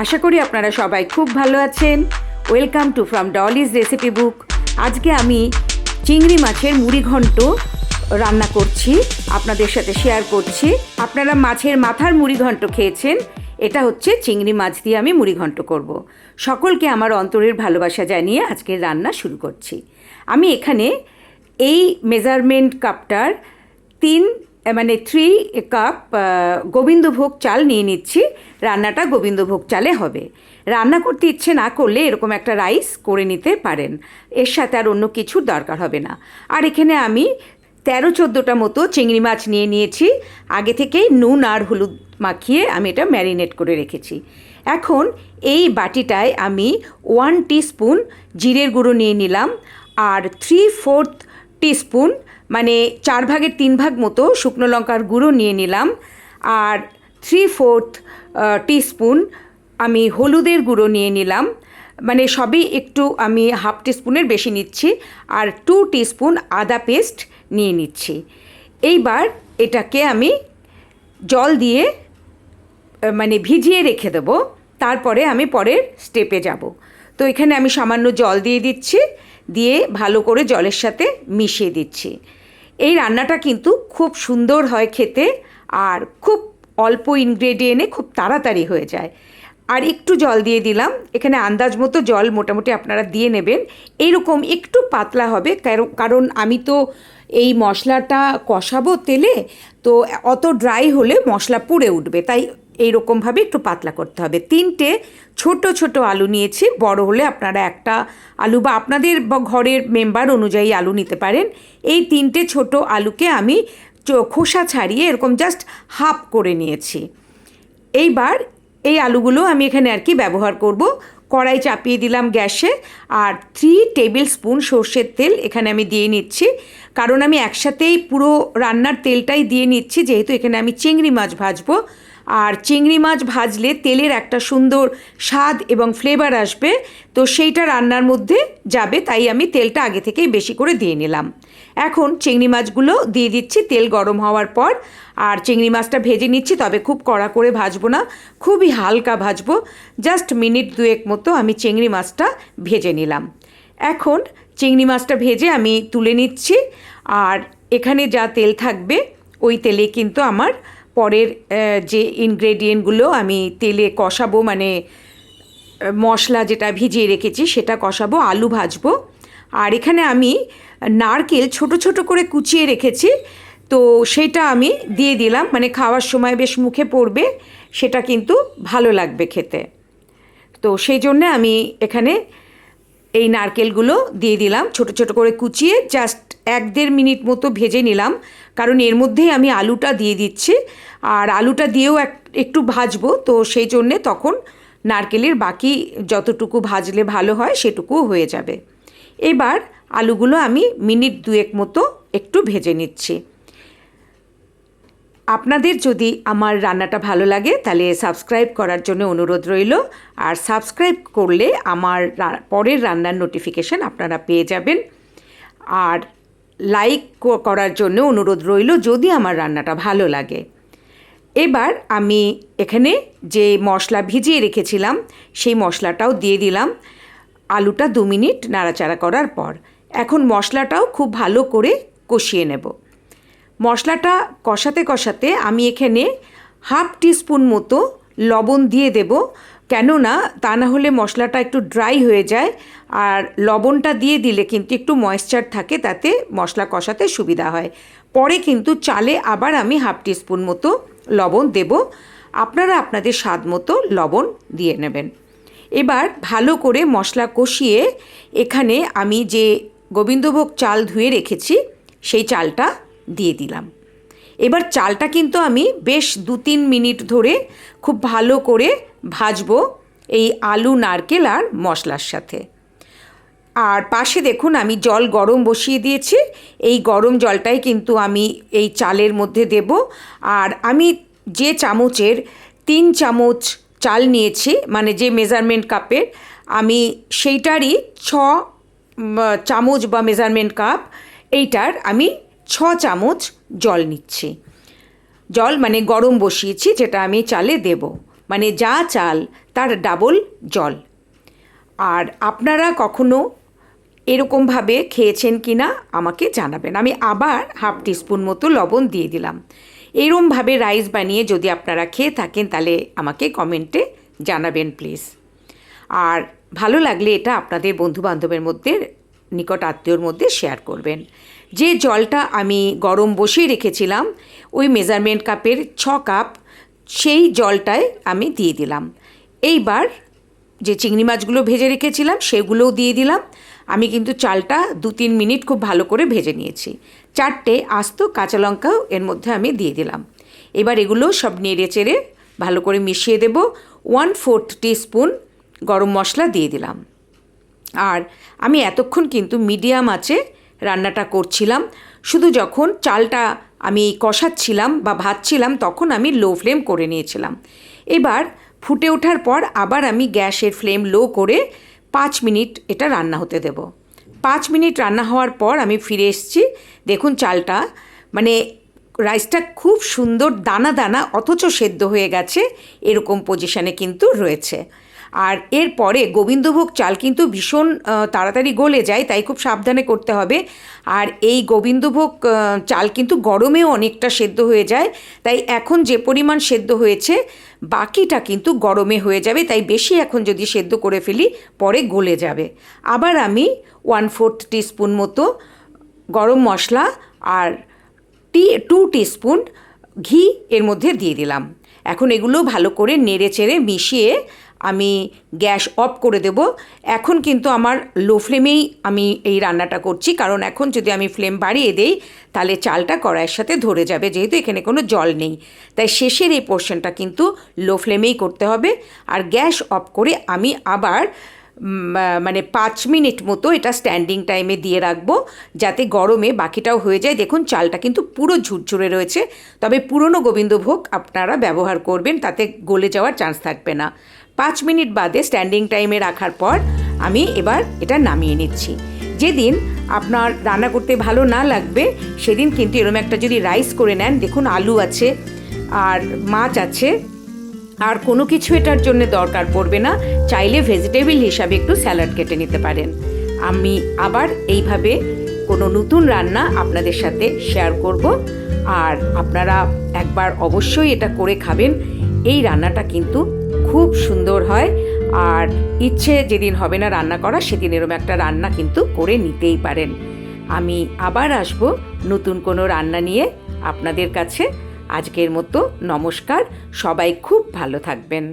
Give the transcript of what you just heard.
আশা করি আপনারা সবাই খুব ভালো আছেন। Welcome to from Dolly's recipe book আজকে আমি চিংড়ি মাছের মুড়ি ঘন্ট রান্না করছি, আপনাদের সাথে শেয়ার করছি। আপনারা মাছের মাথার মুড়ি ঘন্ট খেয়েছেন, এটা হচ্ছে চিংড়ি মাছ দিয়ে আমি মুড়ি ঘন্ট করব। সকলকে আমার অন্তরের ভালোবাসা জানিয়ে আজকের রান্না শুরু করছি। আমি এখানে এই মেজারমেন্ট কাপটার তিন মানে থ্রি কাপ গোবিন্দভোগ চাল নিয়ে নিচ্ছি। রান্নাটা গোবিন্দভোগ চালে হবে। রান্না করতে ইচ্ছে না করলে এরকম একটা রাইস করে নিতে পারেন। এর সাথে আর অন্য কিছুর দরকার হবে না। আর এখানে আমি তেরো চোদ্দোটা মতো চিংড়ি মাছ নিয়ে নিয়েছি। আগে থেকেই নুন আর হলুদ মাখিয়ে আমি এটা ম্যারিনেট করে রেখেছি। এখন এই বাটিটায় আমি ওয়ান স্পুন জিরের গুঁড়ো নিয়ে নিলাম। আর থ্রি ফোর্থ টিস্পুন মানে চার ভাগের তিন ভাগ মতো শুকনো লঙ্কার গুঁড়ো নিয়ে নিলাম। আর থ্রি ফোর্থ টিস্পুন আমি হলুদের গুঁড়ো নিয়ে নিলাম। মানে সবই একটু আমি হাফ টিস্পুনের বেশি নিচ্ছি আর টু টিস্পুন আদা পেস্ট নিয়ে নিচ্ছি। এইবার এটাকে আমি জল দিয়ে মানে ভিজিয়ে রেখে দেবো। তারপরে আমি পরের স্টেপে যাব। তো এখানে আমি সামান্য জল দিয়ে দিচ্ছি, দিয়ে ভালো করে জলের সাথে মিশিয়ে দিচ্ছি। এই রান্নাটা কিন্তু খুব সুন্দর হয় খেতে আর খুব অল্প ইনগ্রেডিয়েন্টে খুব তাড়াতাড়ি হয়ে যায়। আর একটু জল দিয়ে দিলাম। এখানে আন্দাজ মতো জল মোটামুটি আপনারা দিয়ে নেবেন। এইরকম একটু পাতলা হবে কারণ- আমি তো এই মশলাটা কষাবো তেলে, তো অত ড্রাই হলে মশলা পুড়ে উঠবে। তাই এইরকমভাবে একটু পাতলা করতে হবে। তিনটে ছোট ছোট আলু নিয়েছি, বড় হলে আপনারা একটা আলু বা আপনাদের ঘরের মেম্বার অনুযায়ী আলু নিতে পারেন। এই তিনটে ছোট আলুকে আমি খোসা ছাড়িয়ে এরকম জাস্ট হাফ করে নিয়েছি। এইবার এই আলুগুলো আমি এখানে আর কি ব্যবহার করব। কড়াই চাপিয়ে দিলাম গ্যাসে আর থ্রি টেবিল স্পুন সর্ষের তেল এখানে আমি দিয়ে নিচ্ছি। কারণ আমি একসাথেই পুরো রান্নার তেলটাই দিয়ে নিচ্ছি, যেহেতু এখানে আমি চিংড়ি মাছ ভাজবো। আর চিংড়ি মাছ ভাজলে তেলের একটা সুন্দর স্বাদ এবং ফ্লেভার আসবে। তো সেইটা রান্নার মধ্যে যাবে, তাই আমি তেলটা আগে থেকেই বেশি করে দিয়ে নিলাম। এখন চিংড়ি মাছগুলো দিয়ে দিচ্ছি, তেল গরম হওয়ার পর। আর চিংড়ি মাছটা ভেজে নিচ্ছি, তবে খুব কড়া করে ভাজবো না, খুবই হালকা ভাজবো। জাস্ট মিনিট দুয়েক মতো আমি চিংড়ি মাছটা ভেজে নিলাম। এখন চিংড়ি মাছটা ভেজে আমি তুলে নিচ্ছি। আর এখানে যা তেল থাকবে, ওই তেলে কিন্তু আমার পরের যে ইনগ্রেডিয়েন্টগুলো আমি তেলে কষাবো মানে মশলা যেটা ভিজিয়ে রেখেছি সেটা কষাবো, আলু ভাজবো। আর এখানে আমি নারকেল ছোট ছোট করে কুচিয়ে রেখেছি, তো সেটা আমি দিয়ে দিলাম। মানে খাওয়ার সময় বেশ মুখে পড়বে, সেটা কিন্তু ভালো লাগবে খেতে। তো সেই জন্যে আমি এখানে এই নারকেলগুলো দিয়ে দিলাম, ছোট ছোট করে কুচিয়ে, জাস্ট এক দেড় মিনিট মতো ভেজে নিলাম। কারণ এর মধ্যেই আমি আলুটা দিয়ে দিচ্ছি। আর আলুটা দিয়েও এক, একটু ভাজবো, তো সেই জন্যে তখন নারকেলের বাকি যতটুকু ভাজলে ভালো হয় সেটুকুও হয়ে যাবে। এবার আলুগুলো আমি মিনিট দুয়েক মতো একটু ভেজে নিচ্ছি। আপনাদের যদি আমার রান্নাটা ভালো লাগে, তাহলে সাবস্ক্রাইব করার জন্য অনুরোধ রইল। আর সাবস্ক্রাইব করলে আমার পরের রান্নার নোটিফিকেশান আপনারা পেয়ে যাবেন। আর লাইক করার জন্য অনুরোধ রইল যদি আমার রান্নাটা ভালো লাগে। এবার আমি এখানে যে মশলা ভিজিয়ে রেখেছিলাম, সেই মশলাটাও দিয়ে দিলাম। আলুটা দু মিনিট নাড়াচাড়া করার পর এখন মশলাটাও খুব ভালো করে কষিয়ে নেব। মশলাটা কষাতে কষাতে আমি এখানে হাফ টিস্পুন মতো লবণ দিয়ে দেব। কেননা তা না হলে মশলাটা একটু ড্রাই হয়ে যায়। আর লবণটা দিয়ে দিলে কিন্তু একটু ময়েশ্চার থাকে, তাতে মশলা কষাতে সুবিধা হয়। পরে কিন্তু চালে আবার আমি হাফ টিস্পুন মতো লবণ দেব। আপনারা আপনাদের স্বাদ মতো লবণ দিয়ে নেবেন। এবার ভালো করে মশলা কষিয়ে এখানে আমি যে গোবিন্দভোগ চাল ধুয়ে রেখেছি, সেই চালটা দিয়ে দিলাম। এবার চালটা কিন্তু আমি বেশ দু তিন মিনিট ধরে খুব ভালো করে ভাজবো এই আলু, নারকেল আর মশলার সাথে। আর পাশে দেখুন আমি জল গরম বসিয়ে দিয়েছি। এই গরম জলটাই কিন্তু আমি এই চালের মধ্যে দেব। আর আমি যে চামচের তিন চামচ চাল নিয়েছি মানে যে মেজারমেন্ট কাপের, আমি সেইটারই ছ চামচ বা মেজারমেন্ট কাপ, এইটার আমি ছ চামচ জল নিচ্ছি। জল মানে গরম বসিয়েছি, যেটা আমি চালে দেব। মানে যা চাল, তার ডাবল জল। আর আপনারা কখনো এরকমভাবে খেয়েছেন কি না আমাকে জানাবেন। আমি আবার হাফ টিস্পুন মতো লবণ দিয়ে দিলাম। এরমভাবে রাইস বানিয়ে যদি আপনারা খেয়ে থাকেন, তাহলে আমাকে কমেন্টে জানাবেন প্লিজ। আর ভালো লাগলে এটা আপনাদের বন্ধুবান্ধবের মধ্যে নিকট আত্মীয়র মধ্যে শেয়ার করবেন। যে জলটা আমি গরম বসিয়ে রেখেছিলাম, ওই মেজারমেন্ট কাপের ছ কাপ সেই জলটায় আমি দিয়ে দিলাম। এইবার যে চিংড়ি মাছগুলো ভেজে রেখেছিলাম, সেগুলোও দিয়ে দিলাম। আমি কিন্তু চালটা দু তিন মিনিট খুব ভালো করে ভেজে নিয়েছি। চারটে আস্ত কাঁচা লঙ্কাও এর মধ্যে আমি দিয়ে দিলাম। এবার এগুলো সব নেড়ে চেড়ে ভালো করে মিশিয়ে দেব। ওয়ান ফোর্থ টিস্পুন গরম মশলা দিয়ে দিলাম। আর আমি এতক্ষণ কিন্তু মিডিয়াম আছে রান্নাটা করছিলাম। শুধু যখন চালটা আমি কষাচ্ছিলাম বা ভাজছিলাম তখন আমি লো ফ্লেম করে নিয়েছিলাম। এবার ফুটে ওঠার পর আবার আমি গ্যাসের ফ্লেম লো করে পাঁচ মিনিট এটা রান্না হতে দেব। পাঁচ মিনিট রান্না হওয়ার পর আমি ফিরে এসেছি। দেখুন চালটা মানে রাইসটা খুব সুন্দর দানা দানা, অথচ সেদ্ধ হয়ে গেছে, এরকম পজিশানে কিন্তু রয়েছে। আর এরপরে গোবিন্দভোগ চাল কিন্তু ভীষণ তাড়াতাড়ি গলে যায়, তাই খুব সাবধানে করতে হবে। আর এই গোবিন্দভোগ চাল কিন্তু গরমেও অনেকটা সেদ্ধ হয়ে যায়, তাই এখন যে পরিমাণ সেদ্ধ হয়েছে, বাকিটা কিন্তু গরমে হয়ে যাবে, তাই বেশি এখন যদি সেদ্ধ করে ফেলি, পরে গলে যাবে। আবার আমি ওয়ান ফোর্থ টিস্পুন মতো গরম মশলা আর টি, টু টিস্পুন ঘি এর মধ্যে দিয়ে দিলাম। এখন এগুলো ভালো করে নেড়ে চেড়ে মিশিয়ে আমি গ্যাস অফ করে দেব। এখন কিন্তু আমার লো ফ্লেমেই আমি এই রান্নাটা করছি। কারণ এখন যদি আমি ফ্লেম বাড়িয়ে দেই, তাহলে চালটা কড়াইয়ের সাথে ধরে যাবে, যেহেতু এখানে কোনো জল নেই। তাই শেষের এই পোর্শনটা কিন্তু লো ফ্লেমেই করতে হবে। আর গ্যাস অফ করে আমি আবার মানে পাঁচ মিনিট মতো এটা স্ট্যান্ডিং টাইমে দিয়ে রাখব, যাতে গরমে বাকিটাও হয়ে যায়। দেখুন, চালটা কিন্তু পুরো ঝুরঝুরে রয়েছে। তবে পুরনো গোবিন্দভোগ আপনারা ব্যবহার করবেন, তাতে গলে যাওয়ার চান্স থাকবে না। পাঁচ মিনিট বাদে স্ট্যান্ডিং টাইমে রাখার পর আমি এবার এটা নামিয়ে নিচ্ছি। যেদিন আপনার রান্না করতে ভালো না লাগবে, সেদিন কিন্তু এরম একটা যদি রাইস করে নেন, দেখুন আলু আছে, আর মাছ আছে আর কোনো কিছু এটার জন্য দরকার পড়বে না। চাইলে ভেজিটেবল হিসাবে একটু স্যালাড কেটে নিতে পারেন। আমি আবার এইভাবে কোনো নতুন রান্না আপনাদের সাথে শেয়ার করব। আর আপনারা একবার অবশ্যই এটা করে খাবেন। এই রান্নাটা কিন্তু খুব সুন্দর হয়। আর ইচ্ছে যেদিন হবে না রান্না করা, সেদিন এরম একটা রান্না কিন্তু করে নিতেই পারেন। আমি আবার আসব নতুন কোনো রান্না নিয়ে আপনাদের কাছে। আজকের মতো নমস্কার সবাই খুব ভালো থাকবেন।